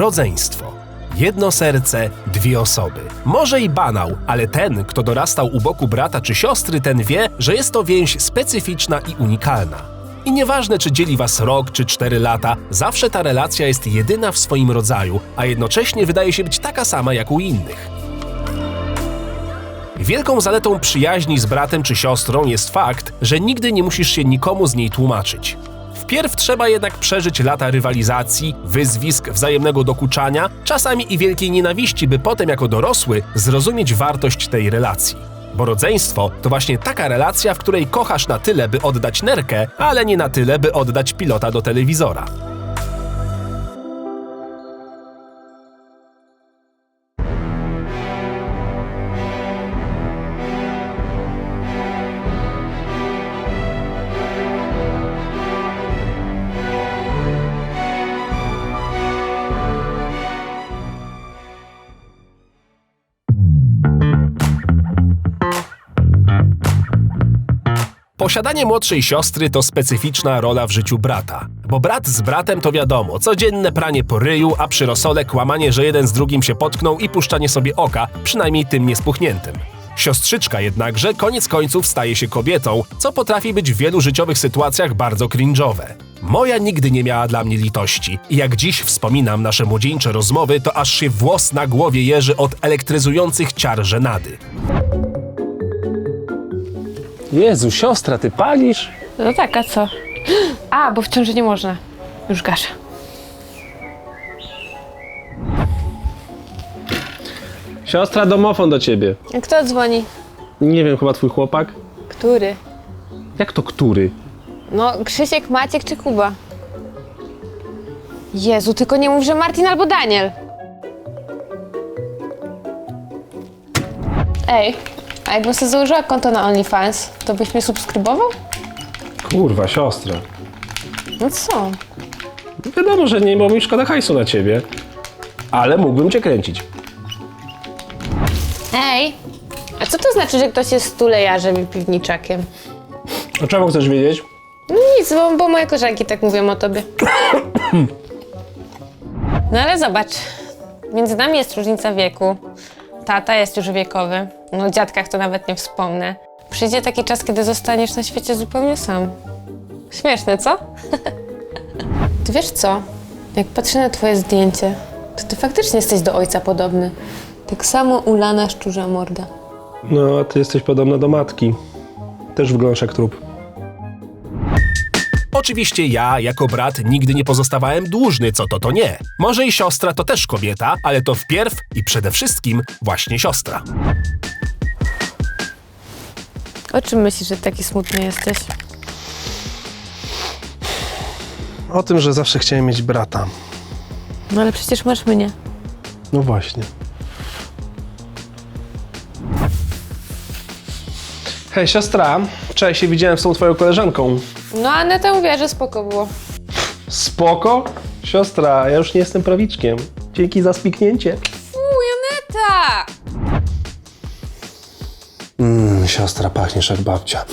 Rodzeństwo. Jedno serce, dwie osoby. Może i banał, ale ten, kto dorastał u boku brata czy siostry, ten wie, że jest to więź specyficzna i unikalna. I nieważne, czy dzieli was rok czy cztery lata, zawsze ta relacja jest jedyna w swoim rodzaju, a jednocześnie wydaje się być taka sama jak u innych. Wielką zaletą przyjaźni z bratem czy siostrą jest fakt, że nigdy nie musisz się nikomu z niej tłumaczyć. Wpierw trzeba jednak przeżyć lata rywalizacji, wyzwisk, wzajemnego dokuczania, czasami i wielkiej nienawiści, by potem jako dorosły zrozumieć wartość tej relacji. Bo rodzeństwo to właśnie taka relacja, w której kochasz na tyle, by oddać nerkę, ale nie na tyle, by oddać pilota do telewizora. Posiadanie młodszej siostry to specyficzna rola w życiu brata. Bo brat z bratem to wiadomo, codzienne pranie po ryju, a przy rosole kłamanie, że jeden z drugim się potknął i puszczanie sobie oka, przynajmniej tym niespuchniętym. Siostrzyczka jednakże koniec końców staje się kobietą, co potrafi być w wielu życiowych sytuacjach bardzo cringe'owe. Moja nigdy nie miała dla mnie litości i jak dziś wspominam nasze młodzieńcze rozmowy, to aż się włos na głowie jeży od elektryzujących ciar żenady. Jezu, siostra, ty palisz? No tak, a co? A, bo w ciąży nie można. Już gaszę. Siostra, domofon do ciebie. Kto dzwoni? Nie wiem, chyba twój chłopak? Który? Jak to który? No, Krzysiek, Maciek czy Kuba? Jezu, tylko nie mów, że Martin albo Daniel. Ej, a jakbym sobie założyła konto na OnlyFans, to byś mnie subskrybował? Kurwa, siostra. No co? Wiadomo, że nie, bo mi szkoda hajsu na ciebie. Ale mógłbym cię kręcić. Ej, a co to znaczy, że ktoś jest stulejarzem i piwniczakiem? A czemu chcesz wiedzieć? No nic, bo, bo moje koleżanki tak mówią o tobie. No ale zobacz, między nami jest różnica wieku. Tata jest już wiekowy, no o dziadkach to nawet nie wspomnę. Przyjdzie taki czas, kiedy zostaniesz na świecie zupełnie sam. Śmieszne, co? Ty wiesz co? Jak patrzę na twoje zdjęcie, to ty faktycznie jesteś do ojca podobny. Tak samo ulana szczurza morda. No, a ty jesteś podobna do matki. Też wyglądasz jak trup. Oczywiście ja, jako brat, nigdy nie pozostawałem dłużny, co to to nie. Może i siostra to też kobieta, ale to wpierw i przede wszystkim właśnie siostra. O czym myślisz, że taki smutny jesteś? O tym, że zawsze chciałem mieć brata. No ale przecież masz mnie. No właśnie. Hej, siostra. Wczoraj się widziałem z tą twoją koleżanką. No, Aneta mówiła, że spoko było. Spoko? Siostra, ja już nie jestem prawiczkiem. Dzięki za spiknięcie. Uj, Aneta! Mm, siostra, pachniesz jak babcia.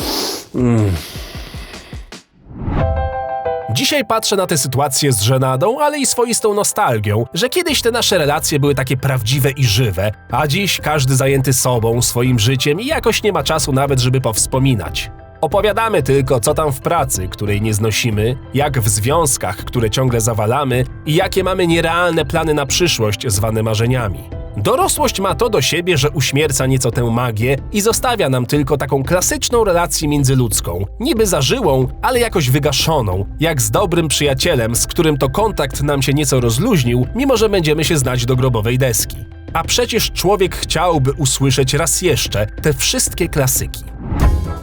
Dzisiaj patrzę na tę sytuację z żenadą, ale i swoistą nostalgią, że kiedyś te nasze relacje były takie prawdziwe i żywe, a dziś każdy zajęty sobą, swoim życiem i jakoś nie ma czasu nawet, żeby powspominać. Opowiadamy tylko, co tam w pracy, której nie znosimy, jak w związkach, które ciągle zawalamy i jakie mamy nierealne plany na przyszłość, zwane marzeniami. Dorosłość ma to do siebie, że uśmierca nieco tę magię i zostawia nam tylko taką klasyczną relację międzyludzką, niby zażyłą, ale jakoś wygaszoną, jak z dobrym przyjacielem, z którym to kontakt nam się nieco rozluźnił, mimo że będziemy się znać do grobowej deski. A przecież człowiek chciałby usłyszeć raz jeszcze te wszystkie klasyki.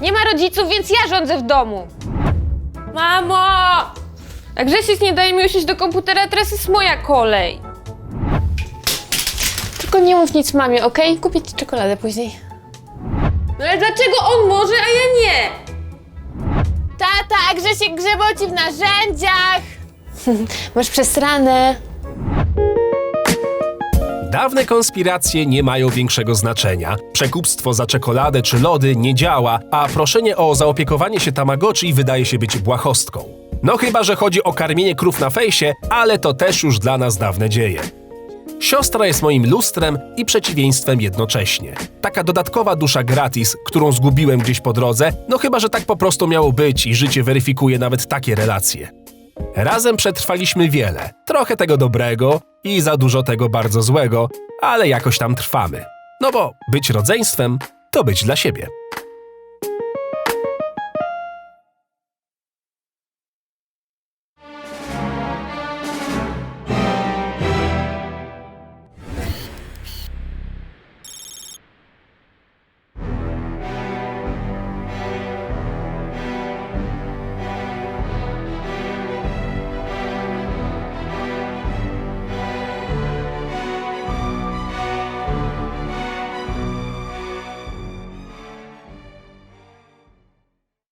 Nie ma rodziców, więc ja rządzę w domu. Mamo! A Grzesiek nie daje mi usiąść do komputera, teraz jest moja kolej. Tylko nie mów nic mamie, okej? Kupię ci czekoladę później. No ale dlaczego on może, a ja nie? Tata, Grzesiek grzebał ci w narzędziach. Masz przesrane. Dawne konspiracje nie mają większego znaczenia. Przekupstwo za czekoladę czy lody nie działa, a proszenie o zaopiekowanie się Tamagotchi wydaje się być błahostką. No chyba, że chodzi o karmienie krów na fejsie, ale to też już dla nas dawne dzieje. Siostra jest moim lustrem i przeciwieństwem jednocześnie. Taka dodatkowa dusza gratis, którą zgubiłem gdzieś po drodze, no chyba, że tak po prostu miało być i życie weryfikuje nawet takie relacje. Razem przetrwaliśmy wiele, trochę tego dobrego i za dużo tego bardzo złego, ale jakoś tam trwamy. No bo być rodzeństwem to być dla siebie.